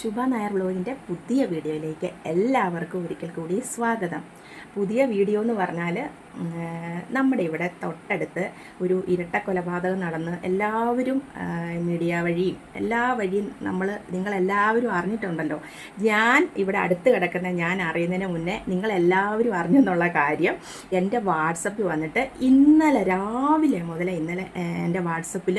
ശുഭ നായർ വ്ലോഗിന്റെ പുതിയ വീഡിയോയിലേക്ക് എല്ലാവർക്കും ഒരിക്കൽ കൂടി സ്വാഗതം. പുതിയ വീഡിയോ എന്ന് പറഞ്ഞാൽ നമ്മുടെ ഇവിടെ തൊട്ടടുത്ത് ഒരു ഇരട്ട കൊലപാതകം നടന്ന് എല്ലാവരും മീഡിയ വഴിയും എല്ലാ വഴിയും നമ്മൾ നിങ്ങളെല്ലാവരും അറിഞ്ഞിട്ടുണ്ടല്ലോ. ഞാൻ ഇവിടെ അടുത്ത് കിടക്കുന്ന ഞാൻ അറിയുന്നതിന് മുന്നേ നിങ്ങളെല്ലാവരും അറിഞ്ഞെന്നുള്ള കാര്യം എന്റെ വാട്സപ്പിൽ വന്നിട്ട് ഇന്നലെ രാവിലെ മുതൽ ഇന്നലെ എന്റെ വാട്സപ്പിൽ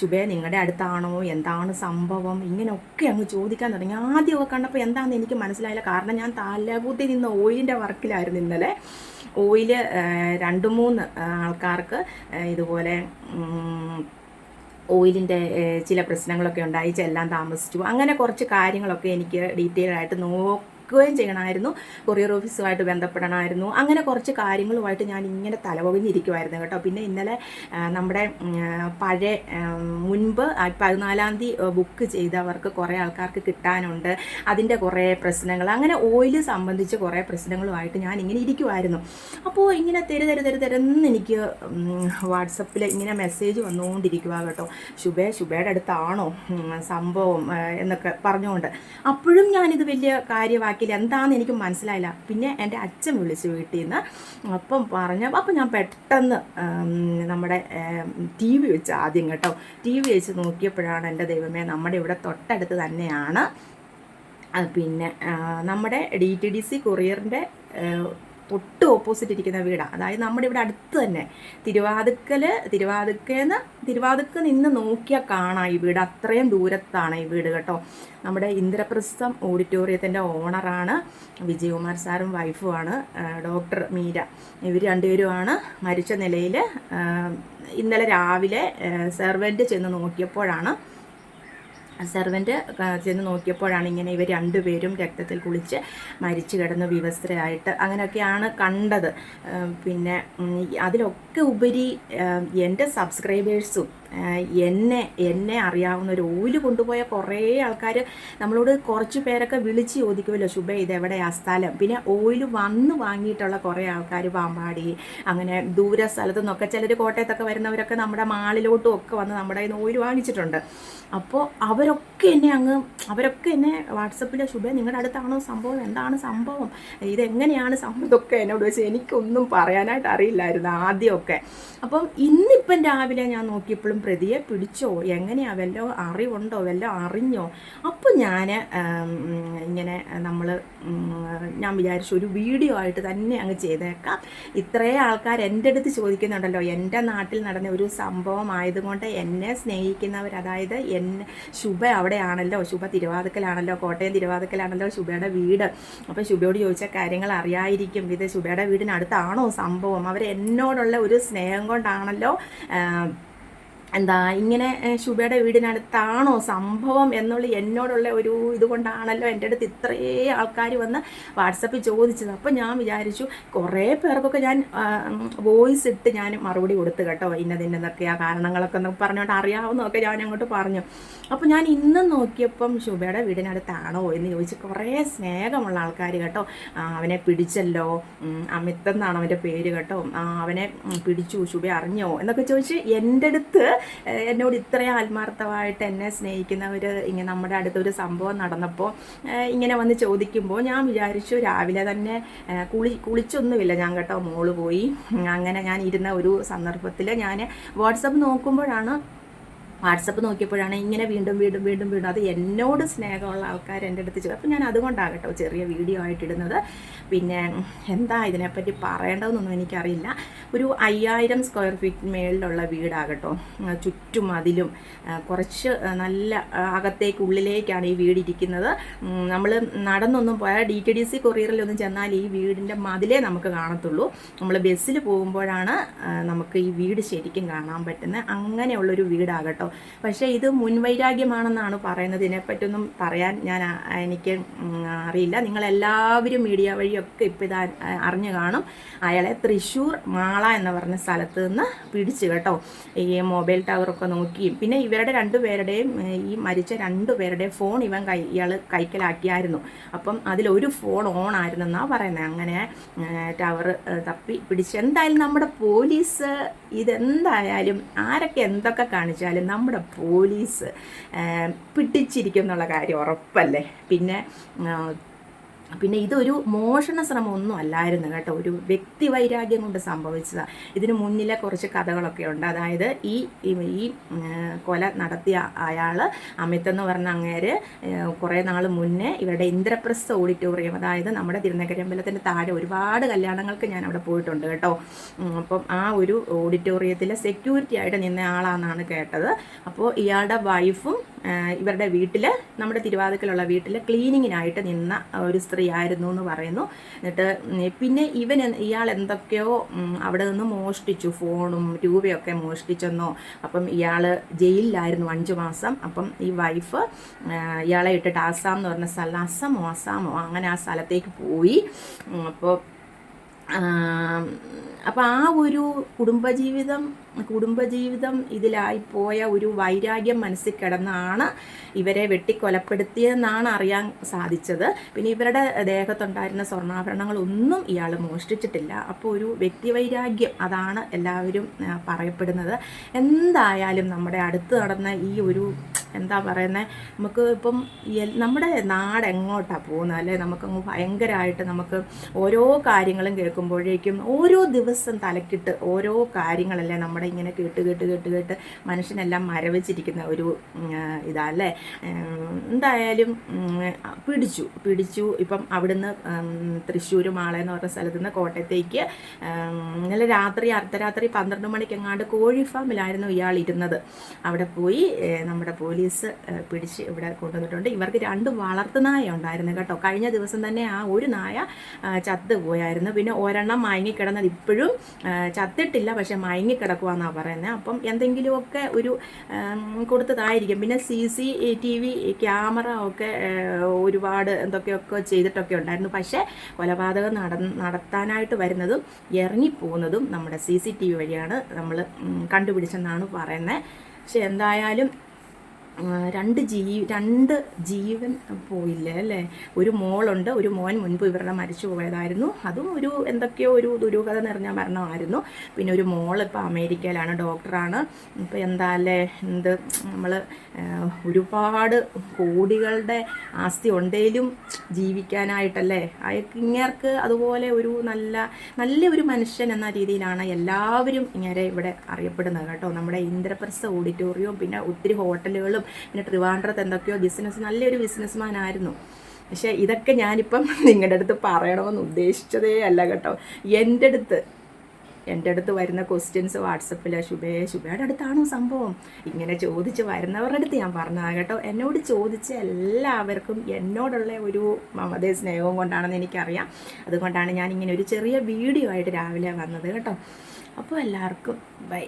ശുഭേ നിങ്ങളുടെ അടുത്താണോ? എന്താണ് സംഭവം? ഇങ്ങനെയൊക്കെ അങ്ങ് ചോദിക്കാൻ തുടങ്ങി. ആദ്യമൊക്കെ കണ്ടപ്പോൾ എന്താണെന്ന് എനിക്ക് മനസ്സിലായില്ല. കാരണം ഞാൻ താലാകൂത്തി നിന്ന് ഓയിലിന്റെ വർക്കിലായിരുന്നു ഇന്നലെ. ഓയിൽ രണ്ട് മൂന്ന് ആൾക്കാർക്ക് ഇതുപോലെ ഓയിലിന്റെ ചില പ്രശ്നങ്ങളൊക്കെ ഉണ്ടായി ചെല്ലാൻ താമസിച്ചു. അങ്ങനെ കുറച്ച് കാര്യങ്ങളൊക്കെ എനിക്ക് ഡീറ്റെയിൽ ആയിട്ട് നോക്കുകയും ചെയ്യണമായിരുന്നു. കൊറിയർ ഓഫീസുമായിട്ട് ബന്ധപ്പെടണമായിരുന്നു. അങ്ങനെ കുറച്ച് കാര്യങ്ങളുമായിട്ട് ഞാൻ ഇങ്ങനെ തലവകഞ്ഞിരിക്കുമായിരുന്നു കേട്ടോ. പിന്നെ ഇന്നലെ നമ്മുടെ പഴയ മുൻപ് പതിനാലാം തീയതി ബുക്ക് ചെയ്തവർക്ക് കുറേ ആൾക്കാർക്ക് കിട്ടാനുണ്ട്. അതിന്റെ കുറേ പ്രശ്നങ്ങൾ അങ്ങനെ ഓയിൽ സംബന്ധിച്ച് കുറേ പ്രശ്നങ്ങളുമായിട്ട് ഞാൻ ഇങ്ങനെ ഇരിക്കുമായിരുന്നു അപ്പോൾ ഇങ്ങനെ തെരു തെരു തെരു തെരെന്ന് എനിക്ക് വാട്സപ്പിൽ ഇങ്ങനെ മെസ്സേജ് വന്നുകൊണ്ടിരിക്കുക കേട്ടോ. ശുഭേ ശുഭയുടെ അടുത്താണോ? സംഭവം എന്നൊക്കെ പറഞ്ഞുകൊണ്ട്. അപ്പോഴും ഞാനിത് വലിയ കാര്യമാക്കിയില്ല എന്താണെന്ന് എനിക്ക് മനസ്സിലായില്ല. പിന്നെ എന്റെ അച്ഛൻ വിളിച്ചു വീട്ടിൽ നിന്ന് അപ്പം പറഞ്ഞു അപ്പം ഞാൻ പെട്ടെന്ന് നമ്മുടെ ടി വി വെച്ച് ആദ്യം കേട്ടോ. ടി വി വെച്ച് നോക്കിയപ്പോഴാണ് എന്റെ ദൈവമേ നമ്മുടെ ഇവിടെ തൊട്ടടുത്ത് തന്നെയാണ്. പിന്നെ നമ്മുടെ ഡി ടി ഡി സി കൊറിയറിന്റെ തൊട്ട് ഓപ്പോസിറ്റ് ഇരിക്കുന്ന വീടാണ് അതായത് നമ്മുടെ ഇവിടെ അടുത്ത് തന്നെ. തിരുവാതുക്കൽ തിരുവാതുക്കേന്ന് തിരുവാതുക്ക നിന്ന് നോക്കിയാൽ കാണാം ഈ വീട്. അത്രയും ദൂരത്താണ് ഈ വീട് കേട്ടോ. നമ്മുടെ ഇന്ദ്രപ്രസ്ഥം ഓഡിറ്റോറിയത്തിന്റെ ഓണറാണ് വിജയകുമാർ സാറും വൈഫുമാണ് ഡോക്ടർ മീര. ഇവർ രണ്ടുപേരുമാണ് മരിച്ച നിലയിൽ ഇന്നലെ രാവിലെ സെർവന്റ് ചെന്ന് നോക്കിയപ്പോഴാണ് സെർവന്റ് ചെന്ന് നോക്കിയപ്പോഴാണ് ഇങ്ങനെ ഇവർ രണ്ടുപേരും രക്തത്തിൽ കുളിച്ച് മരിച്ചു കിടന്ന് വിവസ്ത്രയായിട്ട് അങ്ങനെയൊക്കെയാണ് കണ്ടത്. പിന്നെ അതിലൊക്കെ ഉപരി എന്റെ സബ്സ്ക്രൈബേഴ്സും എന്നെ എന്നെ അറിയാവുന്ന ഒരു ഓയിൽ കൊണ്ടുപോയ കുറേ ആൾക്കാർ നമ്മളോട് കുറച്ച് പേരൊക്കെ വിളിച്ച് ചോദിക്കുമല്ലോ ശുഭ ഇത് എവിടെയാ സ്ഥലം? പിന്നെ ഓയിൽ വന്ന് വാങ്ങിയിട്ടുള്ള കുറേ ആൾക്കാർ പാമ്പാടി അങ്ങനെ ദൂര സ്ഥലത്തു നിന്നൊക്കെ ചിലർ കോട്ടയത്തൊക്കെ വരുന്നവരൊക്കെ നമ്മുടെ മാളിലോട്ടും ഒക്കെ വന്ന് നമ്മുടെ കയ്യിൽ നിന്ന് ഓയിൽ വാങ്ങിച്ചിട്ടുണ്ട്. അപ്പോൾ അവരൊക്കെ എന്നെ അങ്ങ് അവരൊക്കെ എന്നെ വാട്സപ്പിൽ ശുഭ നിങ്ങളുടെ അടുത്താണോ സംഭവം? എന്താണ് സംഭവം? ഇതെങ്ങനെയാണ് സംഭവം? ഇതൊക്കെ എന്നോട് വെച്ച് എനിക്കൊന്നും പറയാനായിട്ട് അറിയില്ലായിരുന്നു ആദ്യമൊക്കെ. അപ്പം ഇന്നിപ്പം രാവിലെ ഞാൻ നോക്കിയപ്പോഴും പ്രതിയെ പിടിച്ചോ എങ്ങനെയാ വല്ലോ അറിവുണ്ടോ വല്ലോ അറിഞ്ഞോ? അപ്പോൾ ഞാൻ ഇങ്ങനെ നമ്മൾ ഞാൻ വിചാരിച്ചു ഒരു വീഡിയോ ആയിട്ട് തന്നെ അങ്ങ് ചെയ്തേക്കാം. ഇത്രയും ആൾക്കാർ എന്റെ അടുത്ത് ചോദിക്കുന്നുണ്ടല്ലോ എന്റെ നാട്ടിൽ നടന്ന ഒരു സംഭവം ആയതുകൊണ്ട് എന്നെ സ്നേഹിക്കുന്നവർ അതായത് എന്നെ ശുഭ അവിടെയാണല്ലോ ശുഭ തിരുവാതുക്കലാണല്ലോ കോട്ടയം തിരുവാതുക്കലാണല്ലോ ശുഭയുടെ വീട്. അപ്പോൾ ശുഭയോട് ചോദിച്ച കാര്യങ്ങൾ അറിയായിരിക്കും. ഇത് ശുഭയുടെ വീടിനടുത്താണോ സംഭവം? അവർ എന്നോടുള്ള ഒരു സ്നേഹം കൊണ്ടാണല്ലോ എന്താ ഇങ്ങനെ ശുഭയുടെ വീടിനടുത്താണോ സംഭവം എന്നുള്ള എന്നോടുള്ള ഒരു ഇതുകൊണ്ടാണല്ലോ എന്റെ അടുത്ത് ഇത്രേ ആൾക്കാർ വന്ന് വാട്സപ്പിൽ ചോദിച്ചത്. അപ്പോൾ ഞാൻ വിചാരിച്ചു കുറേ പേർക്കൊക്കെ ഞാൻ വോയിസ് ഇട്ട് ഞാൻ മറുപടി കൊടുത്തു കേട്ടോ ഇന്നതിന്നതൊക്കെ ആ കാരണങ്ങളൊക്കെ ഒന്ന് പറഞ്ഞുകൊണ്ട് അറിയാവുന്നതൊക്കെ ഞാൻ അങ്ങോട്ട് പറഞ്ഞു. അപ്പോൾ ഞാൻ ഇന്ന് നോക്കിയപ്പം ശുഭയുടെ വീടിനടുത്താണോ എന്ന് ചോദിച്ച് കുറേ സ്നേഹമുള്ള ആൾക്കാർ കേട്ടോ അവനെ പിടിച്ചല്ലോ അമിത്തെന്നാണ് അവന്റെ പേര് കേട്ടോ അവനെ പിടിച്ചു ശുഭ അറിഞ്ഞോ എന്നൊക്കെ ചോദിച്ച് എന്റെ അടുത്ത് എന്നോട് ഇത്രയും ആത്മാർത്ഥമായിട്ട് എന്നെ സ്നേഹിക്കുന്നവർ ഇങ്ങനെ നമ്മുടെ അടുത്തൊരു സംഭവം നടന്നപ്പോൾ ഇങ്ങനെ വന്ന് ചോദിക്കുമ്പോൾ ഞാൻ വിചാരിച്ചു രാവിലെ തന്നെ കുളി കുളിച്ചൊന്നുമില്ല ഞാൻ കേട്ടോ മോൾ പോയി. അങ്ങനെ ഞാൻ ഇരുന്ന ഒരു സന്ദർഭത്തിൽ ഞാൻ വാട്സപ്പ് നോക്കുമ്പോഴാണ് വാട്സപ്പ് നോക്കിയപ്പോഴാണ് ഇങ്ങനെ വീണ്ടും വീണ്ടും വീണ്ടും വീണ്ടും അത് എന്നോട് സ്നേഹമുള്ള ആൾക്കാർ എന്റെ അടുത്ത് ചെയ്തു അപ്പോൾ ഞാൻ അതുകൊണ്ടാകട്ടോ ചെറിയ വീഡിയോ ആയിട്ടിടുന്നത് പിന്നെ എന്താ ഇതിനെപ്പറ്റി പറയേണ്ടതെന്നൊന്നും എനിക്കറിയില്ല. ഒരു അയ്യായിരം സ്ക്വയർ ഫീറ്റ് മേളിലുള്ള വീടാകട്ടോ. ചുറ്റും അതിലും കുറച്ച് നല്ല അകത്തേക്ക് ഉള്ളിലേക്കാണ് ഈ വീട് ഇരിക്കുന്നത്. നമ്മൾ നടന്നൊന്നും പോയാൽ ഡി ടി ഡി സി കൊറിയറിലൊന്നും ചെന്നാൽ ഈ വീടിന്റെ മതിലേ നമുക്ക് കാണത്തുള്ളൂ. നമ്മൾ ബസ്സിൽ പോകുമ്പോഴാണ് നമുക്ക് ഈ വീട് ശരിക്കും കാണാൻ പറ്റുന്നത്. അങ്ങനെയുള്ളൊരു വീടാകട്ടോ. പക്ഷേ ഇത് മുൻവൈരാഗ്യമാണെന്നാണ് പറയുന്നത്. ഇതിനെപ്പറ്റൊന്നും പറയാൻ ഞാൻ എനിക്ക് അറിയില്ല. നിങ്ങളെല്ലാവരും മീഡിയ വഴിയൊക്കെ ഇപ്പോൾ ഇത് അറിഞ്ഞു കാണും. അയാളെ തൃശ്ശൂർ മാള എന്ന് പറഞ്ഞ സ്ഥലത്ത് നിന്ന് പിടിച്ചു കേട്ടോ. ഈ മൊബൈൽ ടവറൊക്കെ നോക്കിയും പിന്നെ ഇവരുടെ രണ്ടുപേരുടെയും ഈ മരിച്ച രണ്ടുപേരുടെയും ഫോൺ ഇവൻ കൈ ഇയാൾ കൈക്കലാക്കിയായിരുന്നു. അപ്പം അതിലൊരു ഫോൺ ഓൺ ആയിരുന്നെന്നാണ് പറയുന്നത്. അങ്ങനെ ടവർ തപ്പി പിടിച്ച്. എന്തായാലും നമ്മുടെ പോലീസ് ഇതെന്തായാലും ആരൊക്കെ എന്തൊക്കെ കാണിച്ചാലും നമ്മുടെ പോലീസ് പിടിച്ചിരിക്കും എന്നുള്ള കാര്യം ഉറപ്പല്ലേ? പിന്നെ പിന്നെ ഇതൊരു മോഷണ ശ്രമം ഒന്നും അല്ലായിരുന്നു കേട്ടോ. ഒരു വ്യക്തി വൈരാഗ്യം കൊണ്ട് സംഭവിച്ചതാണ് ഇതിന് മുന്നിലെ കുറച്ച് കഥകളൊക്കെ ഉണ്ട്. അതായത് ഈ ഈ കൊല നടത്തിയ അയാൾ അമിത് എന്ന് പറഞ്ഞ അങ്ങേര് കുറേ നാൾ മുന്നേ ഇവരുടെ ഇന്ദ്രപ്രസ്ഥ ഓഡിറ്റോറിയം അതായത് നമ്മുടെ തിരുനഗരമ്പലത്തിന്റെ താഴെ ഒരുപാട് കല്യാണങ്ങൾക്ക് ഞാൻ അവിടെ പോയിട്ടുണ്ട് കേട്ടോ. അപ്പം ആ ഒരു ഓഡിറ്റോറിയത്തിലെ സെക്യൂരിറ്റി ആയിട്ട് നിന്ന ആളാണെന്നാണ് കേട്ടത്. അപ്പോൾ ഇയാളുടെ വൈഫും ഇവരുടെ വീട്ടിൽ നമ്മുടെ തിരുവാതിക്കലുള്ള വീട്ടിൽ ക്ലീനിങ്ങിനായിട്ട് നിന്ന ഒരു സ്ത്രീ ആയിരുന്നു എന്ന് പറയുന്നു. എന്നിട്ട് പിന്നെ ഇവൻ ഇയാൾ എന്തൊക്കെയോ അവിടെ നിന്ന് മോഷ്ടിച്ചു. ഫോണും രൂപയൊക്കെ മോഷ്ടിച്ചെന്നോ. അപ്പം ഇയാൾ ജയിലിലായിരുന്നു അഞ്ച് മാസം. അപ്പം ഈ വൈഫ് ഇയാളെ ഇട്ടിട്ട് ആസാം എന്ന് പറഞ്ഞ സ്ഥലം അസമോ അസാമോ അങ്ങനെ ആ സ്ഥലത്തേക്ക് പോയി. അപ്പോൾ അപ്പോൾ ആ ഒരു കുടുംബജീവിതം കുടുംബജീവിതം ഇതിലായിപ്പോയ ഒരു വൈരാഗ്യം മനസ്സിൽ കിടന്നാണ് ഇവരെ വെട്ടിക്കൊലപ്പെടുത്തിയെന്നാണ് അറിയാൻ സാധിച്ചത്. പിന്നെ ഇവരുടെ ദേഹത്തുണ്ടായിരുന്ന സ്വർണാഭരണങ്ങളൊന്നും ഇയാൾ മോഷ്ടിച്ചിട്ടില്ല. അപ്പോൾ ഒരു വ്യക്തിവൈരാഗ്യം അതാണ് എല്ലാവരും പറയപ്പെടുന്നത്. എന്തായാലും നമ്മുടെ അടുത്ത് നടന്ന ഈ ഒരു എന്താ പറയുന്നത് നമുക്ക് ഇപ്പം നമ്മുടെ നാട് എങ്ങോട്ടാണ് പോകുന്നത്? അല്ലേ? നമുക്കങ്ങ് ഭയങ്കരമായിട്ട് നമുക്ക് ഓരോ കാര്യങ്ങളും കേൾക്കുമ്പോഴേക്കും ഓരോ ദിവസം തലക്കിട്ട് ഓരോ കാര്യങ്ങളല്ലേ നമ്മുടെ ഇങ്ങനെ കേട്ട് കേട്ട് കേട്ട് കേട്ട് മനുഷ്യനെല്ലാം മരവിച്ചിരിക്കുന്ന ഒരു ഉം, ആ, ഇതാ അല്ലേ? ഉം, എന്തായാലും പിടിച്ചു. പിടിച്ചു. ഇപ്പം അവിടുന്ന് തൃശ്ശൂർ മാള എന്ന് പറഞ്ഞ സ്ഥലത്ത് നിന്ന് കോട്ടയത്തേക്ക് ഇന്നലെ രാത്രി അർദ്ധരാത്രി പന്ത്രണ്ട് മണിക്ക് എങ്ങാണ്ട് കോഴി ഫാമിലായിരുന്നു ഇയാൾ ഇരുന്നത്. അവിടെ പോയി നമ്മുടെ പോലീസ് ഏഹ്, പിടിച്ച് ഇവിടെ കൊണ്ടുവന്നിട്ടുണ്ട്. ഇവർക്ക് രണ്ട് വളർത്തുനായ ഉണ്ടായിരുന്നു കേട്ടോ. കഴിഞ്ഞ ദിവസം തന്നെ ആ ഒരു നായ ചത്ത് പോയായിരുന്നു. പിന്നെ ഒരെണ്ണം മയങ്ങിക്കിടന്നത് ഇപ്പോഴും ചത്തിട്ടില്ല പക്ഷെ മയങ്ങിക്കിടക്കുവാന്നാണ് പറയുന്നത് അപ്പം എന്തെങ്കിലുമൊക്കെ ഒരു കൊടുത്തതായിരിക്കും. പിന്നെ C C T V camera ഒക്കെ ഒരുപാട് എന്തൊക്കെയൊക്കെ ചെയ്തിട്ടൊക്കെ ഉണ്ടായിരുന്നു. പക്ഷേ കൊലപാതകം നട നടത്താനായിട്ട് വരുന്നതും ഇറങ്ങിപ്പോകുന്നതും നമ്മുടെ സി സി ടി വി വഴിയാണ് നമ്മൾ കണ്ടുപിടിച്ചെന്നാണ് പറയുന്നത് പക്ഷെ എന്തായാലും രണ്ട് ജീ രണ്ട് ജീവൻ പോയില്ലേ അല്ലേ? ഒരു മോളുണ്ട് ഒരു മോൻ മുൻപ് ഇവരുടെ മരിച്ചു പോയതായിരുന്നു. അതും ഒരു എന്തൊക്കെയോ ഒരു ദുരൂഹത നിറഞ്ഞ മരണമായിരുന്നു. പിന്നെ ഒരു മോൾ ഇപ്പോൾ അമേരിക്കയിലാണ് ഡോക്ടറാണ്. ഇപ്പോൾ എന്താ അല്ലേ? എന്ത് നമ്മൾ ഒരുപാട് കോടികളുടെ ആസ്തി ഉണ്ടെങ്കിലും ജീവിക്കാനായിട്ടല്ലേ? ഇങ്ങേർക്ക് അതുപോലെ ഒരു നല്ല നല്ല ഒരു മനുഷ്യൻ എന്ന രീതിയിലാണ് എല്ലാവരും ഇങ്ങനെ ഇവിടെ അറിയപ്പെടുന്നത് കേട്ടോ. നമ്മുടെ ഇന്ദ്രപ്രസ്ഥ ഓഡിറ്റോറിയവും പിന്നെ ഒത്തിരി ഹോട്ടലുകളും പിന്നെ ട്രിവാൻഡ്രത്ത് എന്തൊക്കെയോ ബിസിനസ് നല്ലൊരു ബിസിനസ്മാൻ ആയിരുന്നു. പക്ഷേ ഇതൊക്കെ ഞാനിപ്പം നിങ്ങളുടെ അടുത്ത് പറയണമെന്ന് ഉദ്ദേശിച്ചതേ അല്ല കേട്ടോ. എന്റെ അടുത്ത് എന്റെ അടുത്ത് വരുന്ന ക്വസ്റ്റ്യൻസ് വാട്സപ്പിൽ ശുഭേ ശുഭയുടെ അടുത്താണോ സംഭവം? ഇങ്ങനെ ചോദിച്ച് വരുന്നവരുടെ അടുത്ത് ഞാൻ പറഞ്ഞതാണ് കേട്ടോ. എന്നോട് ചോദിച്ച എല്ലാവർക്കും എന്നോടുള്ള ഒരു മമതയും സ്നേഹവും കൊണ്ടാണെന്ന് എനിക്കറിയാം. അതുകൊണ്ടാണ് ഞാൻ ഇങ്ങനെ ഒരു ചെറിയ വീഡിയോ ആയിട്ട് രാവിലെ വന്നത് കേട്ടോ. അപ്പോൾ എല്ലാവർക്കും ബൈ.